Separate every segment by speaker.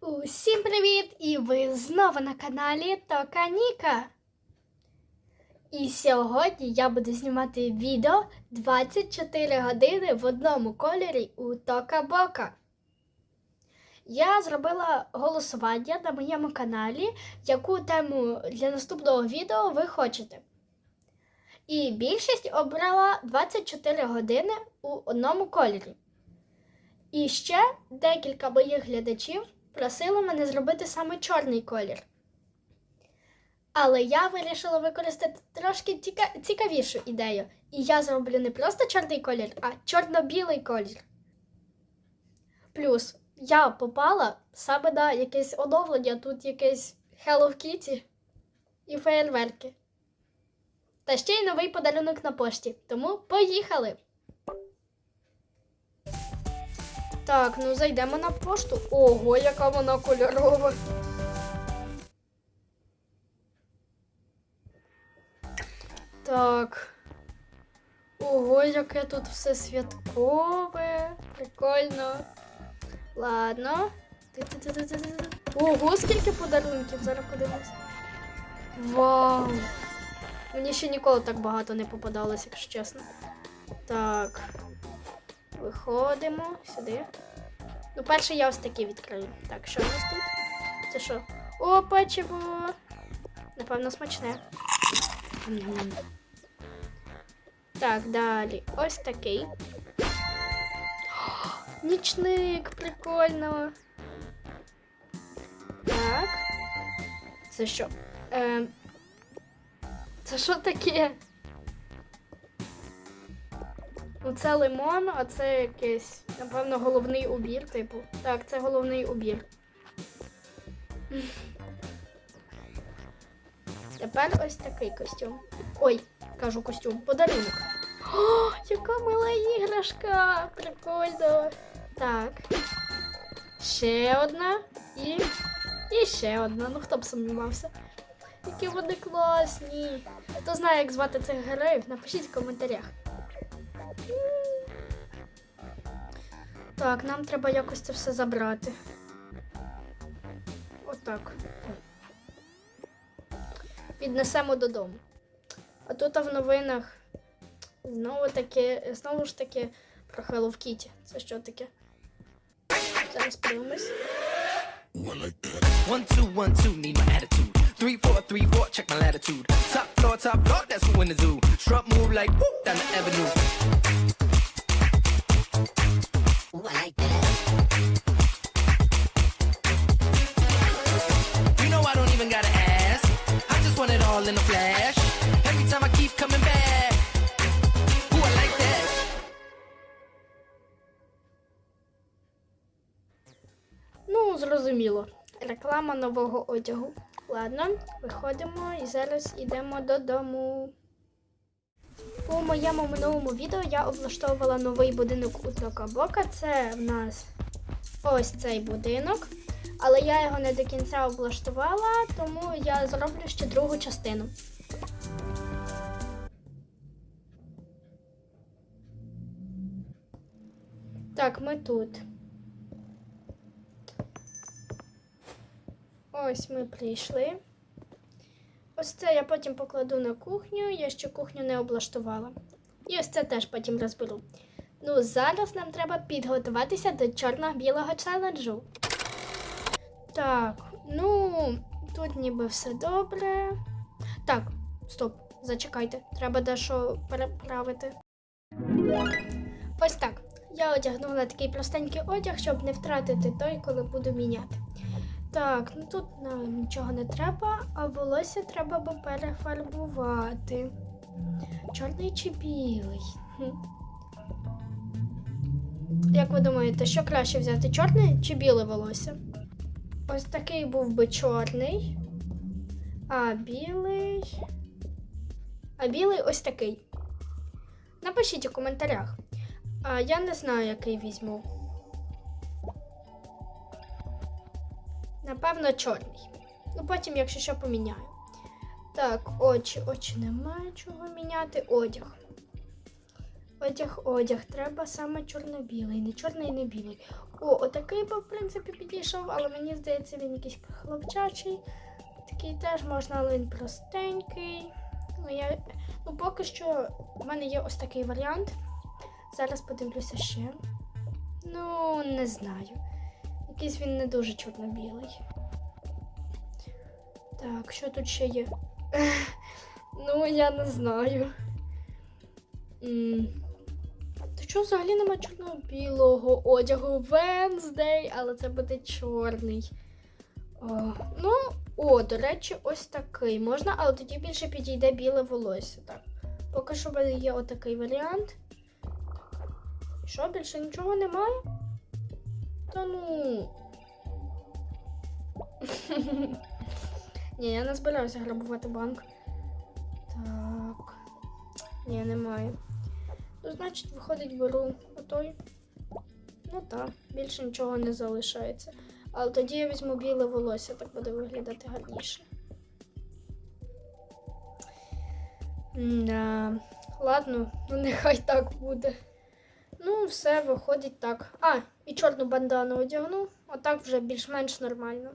Speaker 1: Усім привіт! І ви знову на каналі Тока Ніка. І сьогодні я буду знімати відео 24 години в одному кольорі у Тока Бока. Я зробила голосування на моєму каналі, яку тему для наступного відео ви хочете. І більшість обрала 24 години у одному кольорі. І ще декілька моїх глядачів просили мене зробити саме чорний колір. Але я вирішила використати трошки цікавішу ідею. І я зроблю не просто чорний колір, а чорно-білий колір. Плюс я попала саме на якесь оновлення, тут якесь Hello Kitty і феєрверки. Та ще й новий подарунок на пошті. Тому поїхали! Так, ну зайдемо на пошту. Ого, яка вона кольорова. Так. Ого, яке тут все святкове. Прикольно. Ладно. Ого, скільки подарунків, зараз подивимось. Вау! Мені ще ніколи так багато не попадалось, якщо чесно. Так. Виходимо сюди. Ну, перше я ось такі відкрию. Так, що у нас тут? Це що? О, печиво! Напевно, смачне. Так, далі. Ось такий. Нічник, прикольно. Так. Це що? Ем... Це що таке? Ну, це лимон, а це якийсь, напевно, головний убір, типу. Так, це головний убір. Тепер ось такий костюм. Ой, кажу костюм, подарунок. О, яка мила іграшка! Прикольно. Так. Ще одна і. І ще одна. Ну хто б сумнівався. Які вони класні. Хто знає, як звати цих героїв, напишіть в коментарях. Так, нам треба якось це все забрати. Отак. Віднесемо додому. А тут в новинах знову таки, знову ж таки про Hello Kitty. Це що таке? las plumas.
Speaker 2: One, two, one, two, need my attitude. Three, four, three, four, check my latitude. Top floor, top floor, that's who in the zoo. Shrub move like whoop down the avenue.
Speaker 1: Ну, зрозуміло. Реклама нового одягу. Ладно, виходимо і зараз йдемо додому. У моєму минулому відео я облаштовувала новий будинок у Токабока. Це в нас ось цей будинок. Але я його не до кінця облаштувала, тому я зроблю ще другу частину. Так, ми тут. Ось ми прийшли. Ось це я потім покладу на кухню, я ще кухню не облаштувала. І ось це теж потім розберу. Ну, зараз нам треба підготуватися до чорно-білого челенджу. Так, ну, тут ніби все добре. Так, стоп, зачекайте, треба дещо переправити. Ось так. Я одягнула такий простенький одяг, щоб не втратити той, коли буду міняти. Так, ну тут нам нічого не треба, а волосся треба би перефарбувати. Чорний чи білий? Як ви думаєте, що краще взяти? Чорне чи біле волосся? Ось такий був би чорний. А білий. А білий ось такий. Напишіть у коментарях. А я не знаю, який візьму. Напевно, чорний. Ну, потім, якщо що, поміняю. Так, очі, очі немає чого міняти. Одяг. Одяг, одяг. Треба саме чорно-білий. Не чорний, не білий. О, отакий би, в принципі, підійшов, але мені здається, він якийсь хлопчачий. Такий теж можна, але він простенький. Ну, я... ну поки що в мене є ось такий варіант. Зараз подивлюся ще. Ну, не знаю. Якийсь він не дуже чорно-білий. Так, що тут ще є? ну, я не знаю. Та чого взагалі нема чорно-білого одягу Венздей, але це буде чорний. О, ну, о, до речі, ось такий можна, але тоді більше підійде біле волосся. Так. Поки що є отакий варіант. Що, більше нічого немає? Та ну. Ні, я не збираюся грабувати банк. Так. Ні, немає. Ну, значить, виходить, беру отой. Ну так, більше нічого не залишається. Але тоді я візьму біле волосся, так буде виглядати гарніше. Да. Ладно, ну нехай так буде. Ну, все виходить так. А, і чорну бандану одягну, отак вже більш-менш нормально.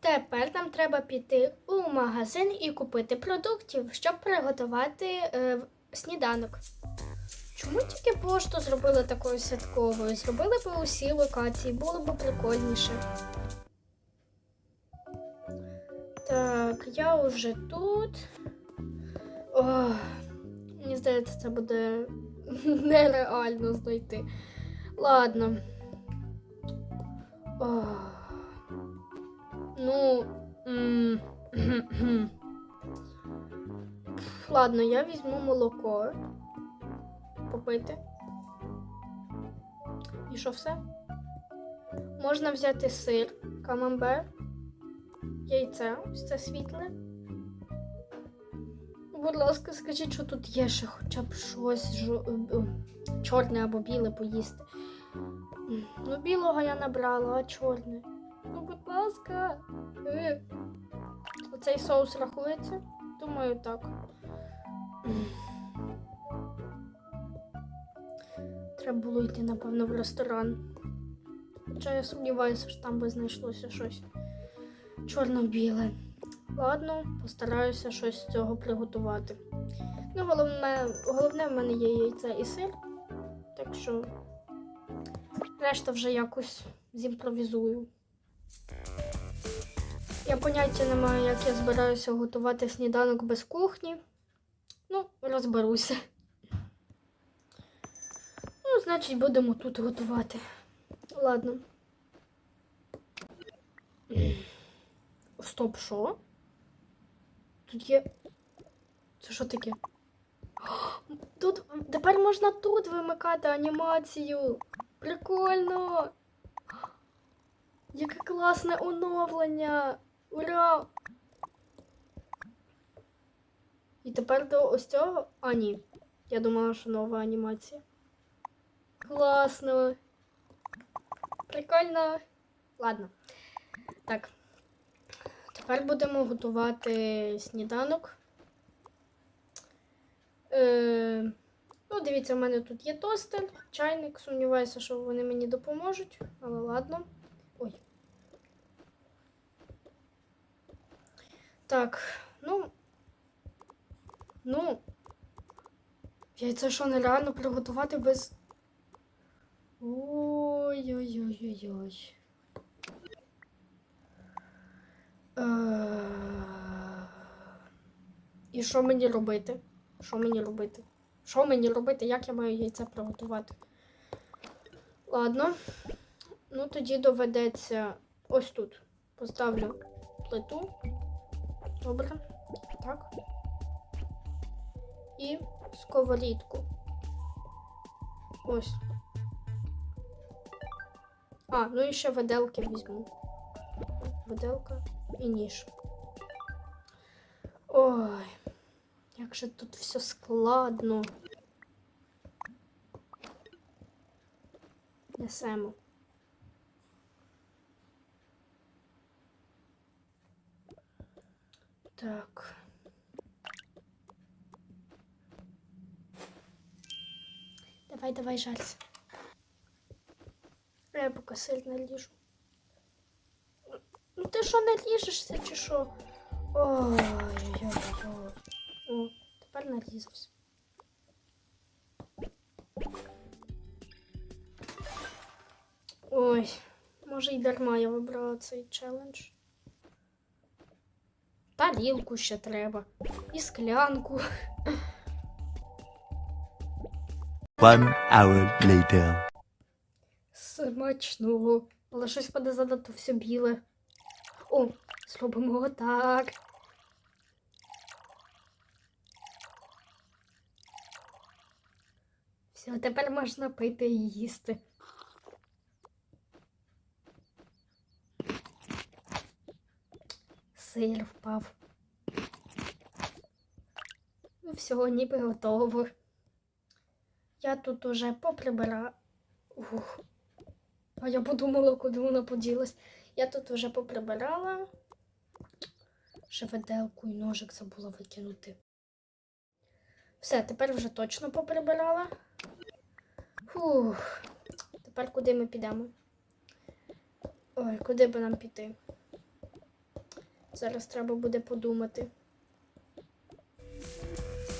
Speaker 1: Тепер нам треба піти у магазин і купити продуктів, щоб приготувати е, сніданок. Чому тільки пошту зробили такою святковою? Зробили б усі локації, було б прикольніше. Так, я вже тут. Ох, мені здається, це буде нереально знайти. Ладно. Ну. Ладно, я візьму молоко. Попити. І що все? Можна взяти сир, камамбер, яйце, це світле. Будь ласка, скажіть, що тут є ще хоча б щось жо... е, чорне або біле поїсти. Ну, білого я набрала, а чорне. Ну, будь ласка. Е. Оцей соус рахується? Думаю, так. Треба було йти, напевно, в ресторан. Хоча я сумніваюся, що там би знайшлося щось чорно-біле. Ладно, постараюся щось з цього приготувати. Ну, головне, головне в мене є яйце і сир. Так що решта вже якось зімпровізую. Я поняття не маю, як я збираюся готувати сніданок без кухні. Ну, розберуся. Ну, значить, будемо тут готувати. Ладно. Стоп, що? Тут є. Це що таке? Тут тепер можна тут вимикати анімацію. Прикольно. Яке класне оновлення. Ура! І тепер до ось цього. А, ні. Я думала, що нова анімація. Класно. Прикольно. Ладно. Так. Тепер будемо готувати сніданок. Е, ну, дивіться, в мене тут є тостер, чайник. Сумніваюся, що вони мені допоможуть, але ладно. Ой. Так, ну. Ну. Яйце що нереально приготувати без. Ой-ой-ой-ой-ой. Е, І що мені робити? Що мені робити? Що мені робити? Як я маю яйце приготувати? Ладно. Ну, тоді доведеться ось тут. Поставлю плиту. Добре. Так. І сковорідку. Ось. А, ну і ще виделки візьму. Виделка і ніж. Ой, як же тут все складно. Несемо. Так. Давай, давай, жалься. Я поки сильно ліжу. Ти що не ліжешся чи що? Ой-ой-ой. О, тепер нарізався. Ой, може й дарма я вибрала цей челендж. Тарілку ще треба. І склянку.
Speaker 3: One hour later.
Speaker 1: Смачного. Але щось буде занадто все біле. О, зробимо отак. Все, тепер можна пити і їсти. Сир впав. Ну, всього ніби готово. Я тут уже поприбирала. Ух. А я подумала, куди вона поділась. Я тут вже поприбирала. Ще виделку і ножик забула викинути. Все, тепер вже точно поприбирала. Фух. Тепер куди ми підемо? Ой, куди би нам піти? Зараз треба буде подумати.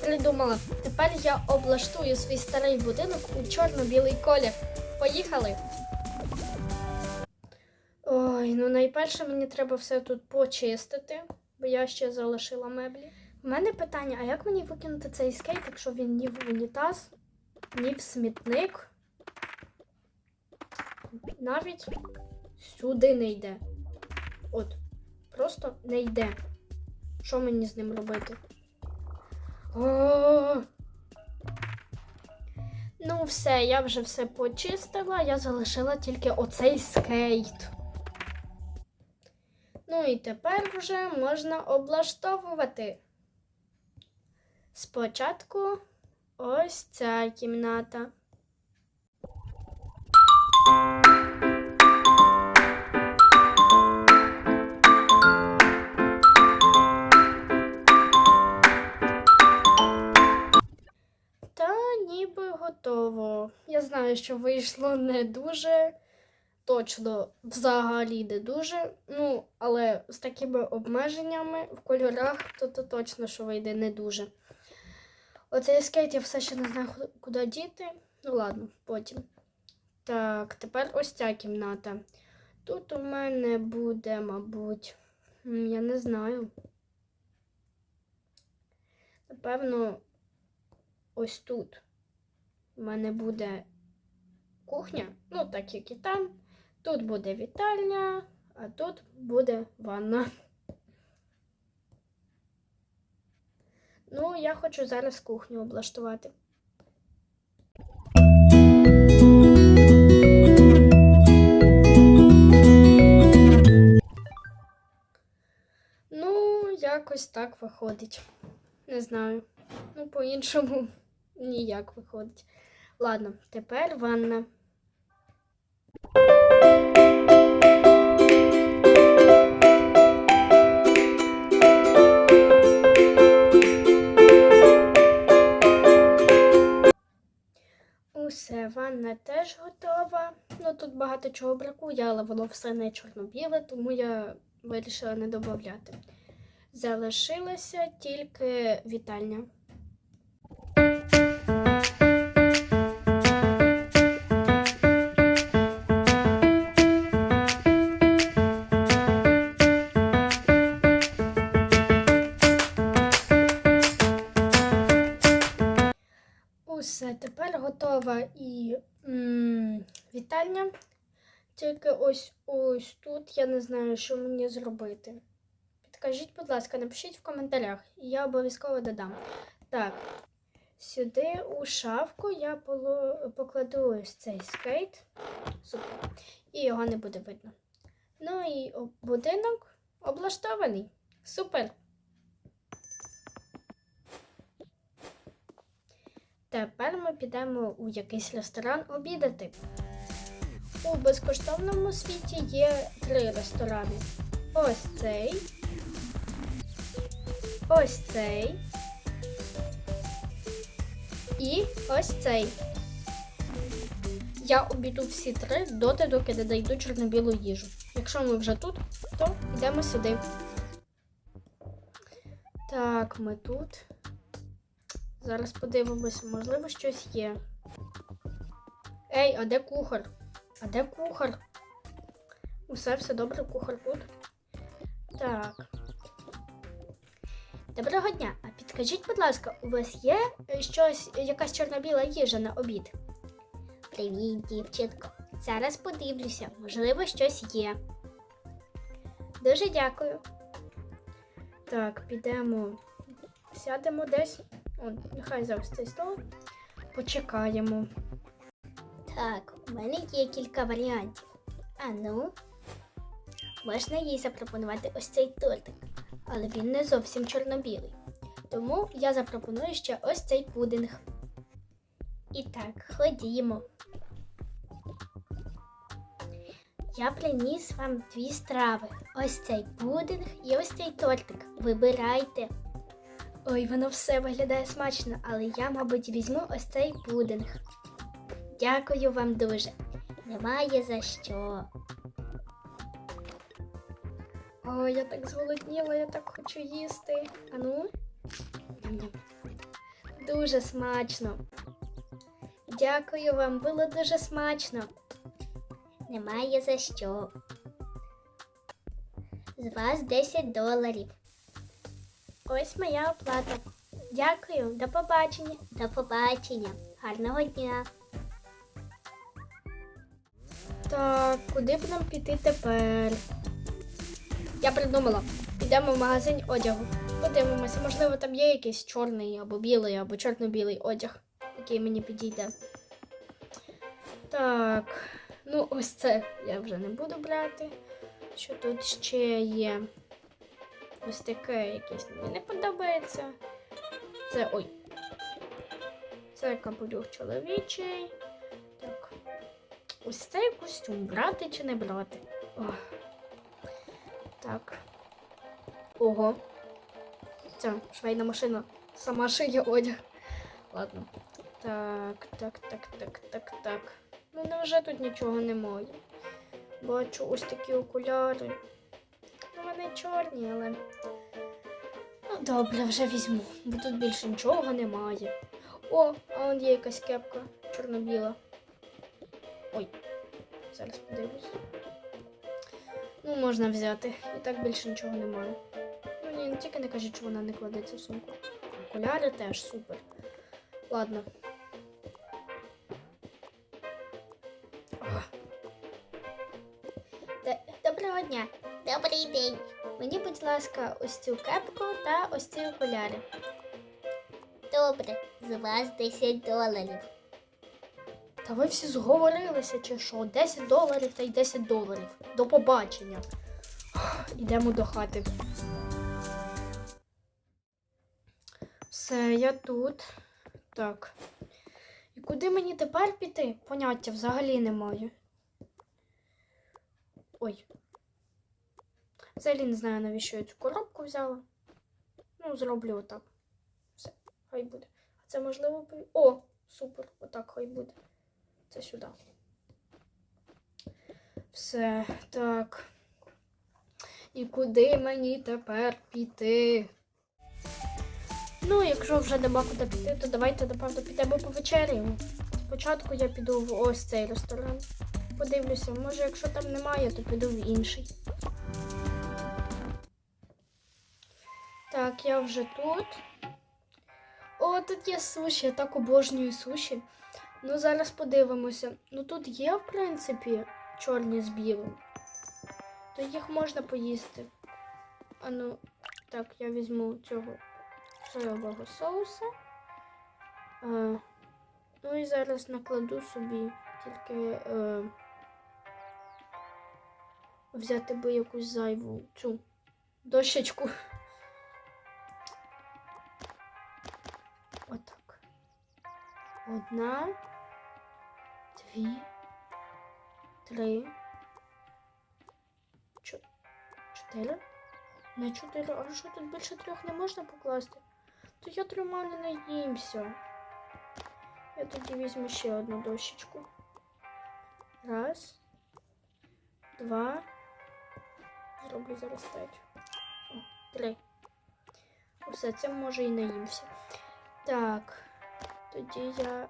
Speaker 1: Придумала. Тепер я облаштую свій старий будинок у чорно-білий колір. Поїхали! Ну найперше мені треба все тут почистити, бо я ще залишила меблі. У мене питання: а як мені викинути цей скейт, якщо він ні в унітаз, ні в смітник? Навіть сюди не йде. От, просто не йде. Що мені з ним робити? О! Ну, все, я вже все почистила, я залишила тільки оцей скейт. Ну і тепер вже можна облаштовувати. Спочатку ось ця кімната. Та ніби готово. Я знаю, що вийшло не дуже точно взагалі не дуже. Ну, але з такими обмеженнями в кольорах, то, то точно, що вийде не дуже. Оцей скейт я все ще не знаю, куди діти. Ну ладно, потім. Так, тепер ось ця кімната. Тут у мене буде, мабуть, я не знаю. Напевно, ось тут у мене буде кухня, ну так як і там. Тут буде вітальня, а тут буде ванна. Ну, я хочу зараз кухню облаштувати. Ну, якось так виходить. Не знаю. Ну, по-іншому ніяк виходить. Ладно, тепер ванна. Усе, ванна теж готова. Ну тут багато чого бракує, але воно все не чорно-біле, тому я вирішила не додати. Залишилася тільки вітальня. Тепер готова і м, вітальня. Тільки ось ось тут я не знаю, що мені зробити. Підкажіть, будь ласка, напишіть в коментарях, і я обов'язково додам. Так, сюди у шафку я покладу ось цей скейт. Супер. І його не буде видно. Ну і будинок облаштований. Супер. Тепер ми підемо у якийсь ресторан обідати. У безкоштовному світі є три ресторани. Ось цей. ось цей. І ось цей. Я обійду всі три доти, доки не дойду чорно-білу їжу. Якщо ми вже тут, то йдемо сюди. Так, ми тут. Зараз подивимося, можливо, щось є. Ей, а де кухар? А де кухар? Усе, все добре, кухар тут. Так. Доброго дня. А підкажіть, будь ласка, у вас є е, щось, якась чорно-біла їжа на обід? Привіт, дівчинко. Зараз подивлюся, можливо, щось є. Дуже дякую. Так, підемо. Сядемо десь. О, нехай зараз цей стол. Почекаємо. Так, у мене є кілька варіантів. А ну, можна їй запропонувати ось цей тортик, але він не зовсім чорно-білий. Тому я запропоную ще ось цей пудинг. І так, ходімо. Я приніс вам дві страви. Ось цей пудинг і ось цей тортик. Вибирайте. Ой, воно все виглядає смачно, але я, мабуть, візьму ось цей пудинг. Дякую вам дуже. Немає за що. Ой, я так зголодніла, я так хочу їсти. Ану. Дуже смачно. Дякую вам, було дуже смачно. Немає за що. З вас 10 доларів. Ось моя оплата. Дякую, до побачення. До побачення. Гарного дня. Так, куди б нам піти тепер? Я придумала. Підемо в магазин одягу. Подивимося, можливо, там є якийсь чорний або білий, або чорно-білий одяг, який мені підійде. Так, ну ось це я вже не буду брати. Що тут ще є? Ось таке якесь мені не подобається. Це ой. Це капелюх чоловічий. Так. Ось цей костюм брати чи не брати? Ох. Так. Ого. Ця швейна машина сама шиє одяг. Ладно. Так, так, так, так, так, так. Ну невже тут нічого немає? Бачу ось такі окуляри. Вони чорні, але. Ну, добре, вже візьму, бо тут більше нічого немає. О, а он є якась кепка чорно-біла. Ой, зараз подивлюсь. Ну, можна взяти. І так більше нічого немає. Ну ні, тільки не кажіть, що вона не кладеться в сумку. Окуляри теж супер. Ладно. Доброго дня. Добрий день. Мені, будь ласка, ось цю кепку та ось ці окуляри. Добре, з вас 10 доларів. Та ви всі зговорилися чи що? 10 доларів та й 10 доларів. До побачення. Йдемо до хати. Все, я тут. Так. І куди мені тепер піти? Поняття взагалі немає. Ой. Взагалі не знаю, навіщо я цю коробку взяла. Ну, зроблю отак. Все, хай буде. А це можливо. О, супер, отак хай буде. Це сюди. Все, так. І куди мені тепер піти? Ну, якщо вже нема куди піти, то давайте, напевно, підемо повечеряємо. Спочатку я піду в ось цей ресторан. Подивлюся, може, якщо там немає, то піду в інший. Так, я вже тут. О, тут є суші, я так обожнюю суші. Ну, зараз подивимося. Ну тут є, в принципі, чорні з білим. То їх можна поїсти. А ну, так, я візьму цього соєвого соуса. А, ну і зараз накладу собі тільки е, взяти би якусь зайву цю дощечку. Одна, дві, три, чотири. На чотири, а що тут більше трьох не можна покласти? То я трьома не наїмся. Я тоді візьму ще одну дощечку. Раз. Два. Зроблю зараз. О, три. Усе, це може і наїмся. Так. Тоді я.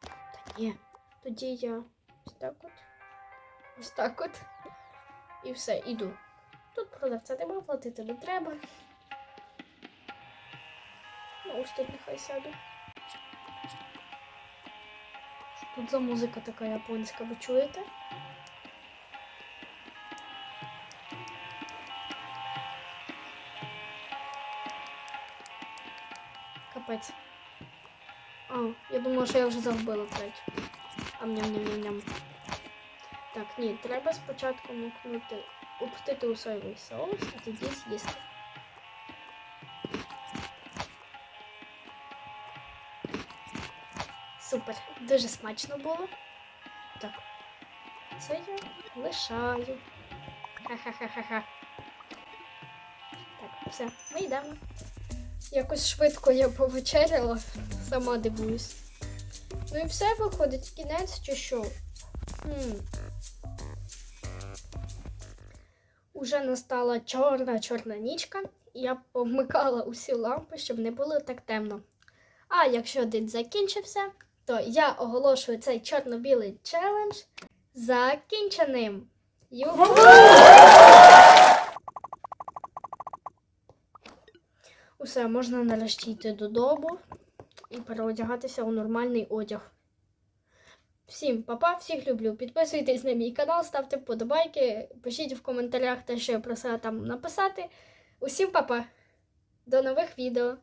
Speaker 1: Та ні. Тоді я ось так от. Ось так от. І все, іду. Тут продавця нема, платити не треба. Ну, ось тут нехай сяду. Тут за музика така японська, ви чуєте? Капець. А, я думала, що я вже загубила третю. ам ням ням ням ням Так, ні, треба спочатку мукнути, опустити у соєвий соус, а тоді з'їсти. Супер, дуже смачно було. Так, це я лишаю. Ха-ха-ха-ха-ха. Так, все, ми йдемо. Якось швидко я повечеряла, сама дивуюсь. Ну і все виходить, кінець чи що? Хм. Уже настала чорна чорна нічка, я повмикала усі лампи, щоб не було так темно. А якщо день закінчився, то я оголошую цей чорно-білий челендж закінченим. Юху! Усе, можна нарешті йти додому і переодягатися у нормальний одяг. Всім па-па, всіх люблю. Підписуйтесь на мій канал, ставте вподобайки, пишіть в коментарях те, що я просила там написати. Усім па-па. До нових відео!